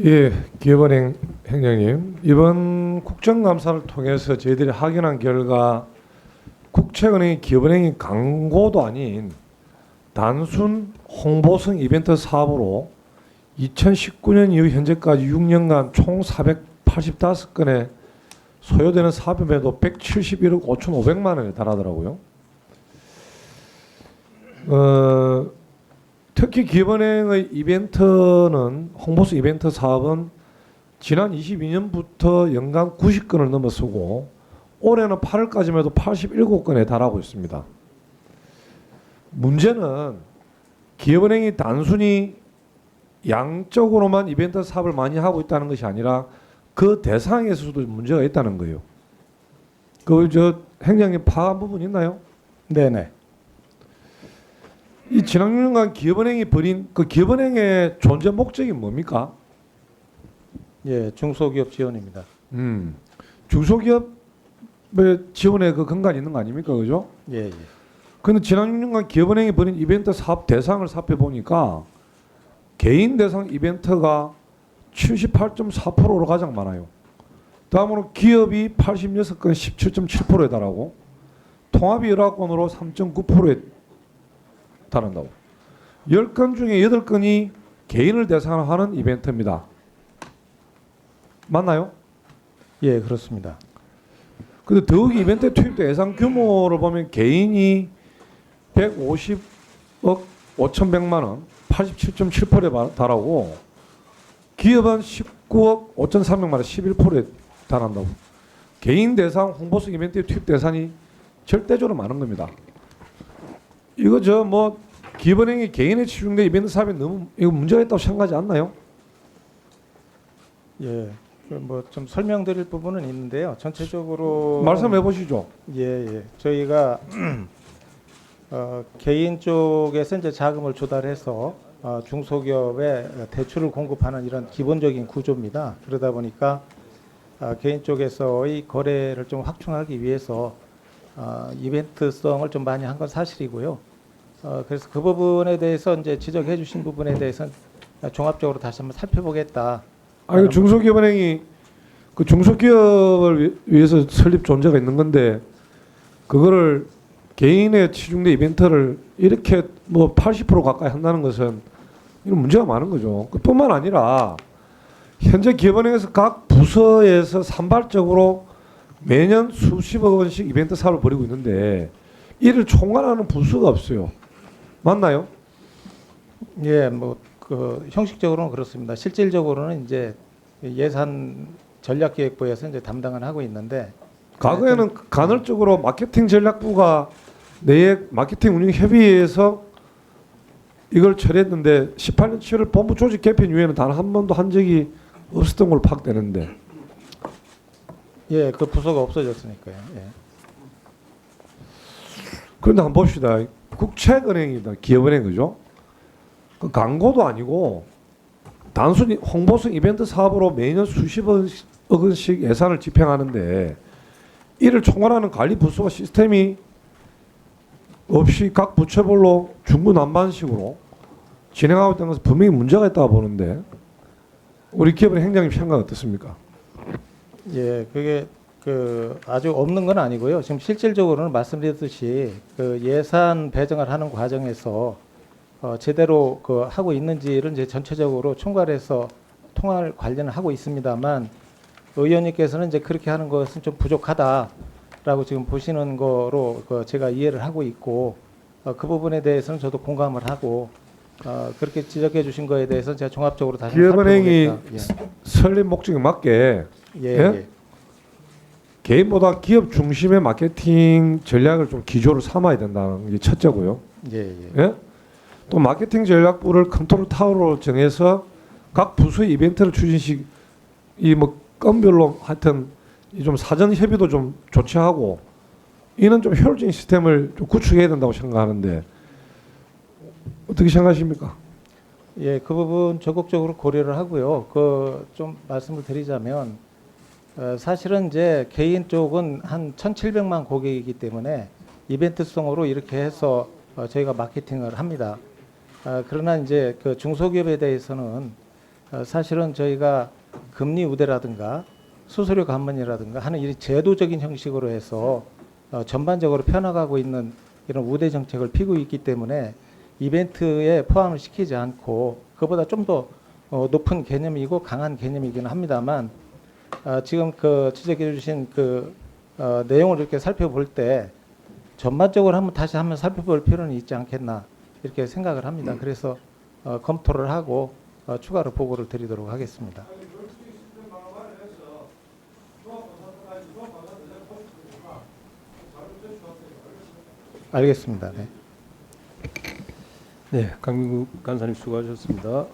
예, 기업은행 행장님 이번 국정감사를 통해서 저희들이 확인한 결과 국채은행이 기업은행이 광고도 아닌 단순 홍보성 이벤트 사업으로 2019년 이후 현재까지 6년간 총 485건의 소요되는 사업임에도 171억 5,500만 원에 달하더라고요. 어, 특히 기업은행의 이벤트는 홍보수 이벤트 사업은 지난 22년부터 연간 90건을 넘어서고 올해는 8월까지만 해도 87건에 달하고 있습니다. 문제는 기업은행이 단순히 양적으로만 이벤트 사업을 많이 하고 있다는 것이 아니라 그 대상에서도 문제가 있다는 거예요. 그저 행장님 파악한 부분 있나요? 네네. 이 지난 6년간 기업은행이 벌인 그 기업은행의 존재 목적이 뭡니까? 예, 중소기업 지원입니다. 음, 중소기업의 지원에 그 근간이 있는 거 아닙니까, 그죠? 예, 예. 근데 지난 6년간 기업은행이 벌인 이벤트 사업 대상을 살펴보니까 개인 대상 이벤트가 78.4%로 가장 많아요. 다음으로 기업이 86건 17.7%에 달하고 통합이 열악건으로 3.9%에 달한다고. 10건 중에 8건이 개인을 대상으로 하는 이벤트입니다. 맞나요? 예, 그렇습니다. 근데 더욱이 이벤트에 투입된 예상 규모를 보면 개인이 150억 5,100만 원, 87.7%에 달하고 기업은 19억 5,300만 원, 11%에 달한다고. 개인 대상 홍보성 이벤트에 투입 대상이 절대적으로 많은 겁니다. 이거 저 뭐 기업은행이 개인에 치중된 이벤트 사업에 너무 이거 문제가 있다고 생각하지 않나요? 예. 뭐 좀 설명드릴 부분은 있는데요. 전체적으로 말씀해 보시죠. 예, 예. 저희가 어, 개인 쪽에서 이제 자금을 조달해서 어, 중소기업에 대출을 공급하는 이런 기본적인 구조입니다. 그러다 보니까 어, 개인 쪽에서의 거래를 좀 확충하기 위해서 어, 이벤트성을 좀 많이 한 건 사실이고요. 어, 그래서 그 부분에 대해서 이제 지적해 주신 부분에 대해서는 종합적으로 다시 한번 살펴보겠다. 아, 이거 중소기업은행이 그 중소기업을 위- 위해서 설립 존재가 있는 건데 그거를 개인의 치중된 이벤트를 이렇게 뭐 80% 가까이 한다는 것은 이런 문제가 많은 거죠. 그뿐만 아니라 현재 기업은행에서 각 부서에서 산발적으로 매년 수십억 원씩 이벤트 사업을 벌이고 있는데 이를 총괄하는 부서가 없어요. 맞나요? 예, 뭐 그 형식적으로는 그렇습니다. 실질적으로는 이제 예산 전략기획부에서 이제 담당을 하고 있는데 과거에는 간헐적으로 마케팅 전략부가 내에 마케팅 운영 협의회에서 이걸 처리했는데 18년 7월 본부 조직 개편 이후에는 단 한 번도 한 적이 없었던 걸로 파악되는데 예, 그 부서가 없어졌으니까요. 예. 그런데 한번 봅시다. 국책은행이다. 기업은행 그죠? 그 광고도 아니고 단순히 홍보성 이벤트 사업으로 매년 수십억 원씩 예산을 집행하는데 이를 총괄하는 관리 부서와 시스템이 없이 각 부처별로 중구난방식으로 진행하고 있다는 것은 분명히 문제가 있다고 보는데 우리 기업의 행정님 생각 어떻습니까? 예, 그게 그 아주 없는 건 아니고요. 지금 실질적으로는 말씀드렸듯이 그 예산 배정을 하는 과정에서 어, 제대로 그 하고 있는지를 이제 전체적으로 총괄해서 통할 관리는 하고 있습니다만 의원님께서는 이제 그렇게 하는 것은 좀 부족하다라고 지금 보시는 거로 그 제가 이해를 하고 있고 어, 그 부분에 대해서는 저도 공감을 하고 어, 그렇게 지적해 주신 거에 대해서 제가 종합적으로 다시 한번 기업은행이 살펴보겠다. 설립 목적에 맞게 예, 예, 예? 예. 개인보다 기업 중심의 마케팅 전략을 좀 기조를 삼아야 된다는 게 첫째고요. 예, 예. 예? 또 마케팅 전략부를 컨트롤 타워로 정해서 각 부서의 이벤트를 추진식 이뭐 건별로 하여튼 이좀 사전 협의도 좀 조치하고 이는 좀 효율적인 시스템을 좀 구축해야 된다고 생각하는데 어떻게 생각하십니까? 예, 그 부분 적극적으로 고려를 하고요. 그 좀 말씀을 드리자면 어, 사실은 이제 개인 쪽은 한 1,700만 고객이기 때문에 이벤트성으로 이렇게 해서 어, 저희가 마케팅을 합니다. 아, 그러나 이제 그 중소기업에 대해서는 어, 사실은 저희가 금리 우대라든가 수수료 감면이라든가 하는 이 제도적인 형식으로 해서 어, 전반적으로 편화가고 있는 이런 우대 정책을 피고 있기 때문에 이벤트에 포함을 시키지 않고 그보다 좀더 어, 높은 개념이고 강한 개념이기는 합니다만 어, 지금 그 지적해 주신 그 어, 내용을 이렇게 살펴볼 때 전반적으로 한번 다시 한번 살펴볼 필요는 있지 않겠나 이렇게 생각을 합니다. 그래서 어, 검토를 하고 어, 추가로 보고를 드리도록 하겠습니다. 알겠습니다. 네. 네, 강민국 간사님 수고하셨습니다.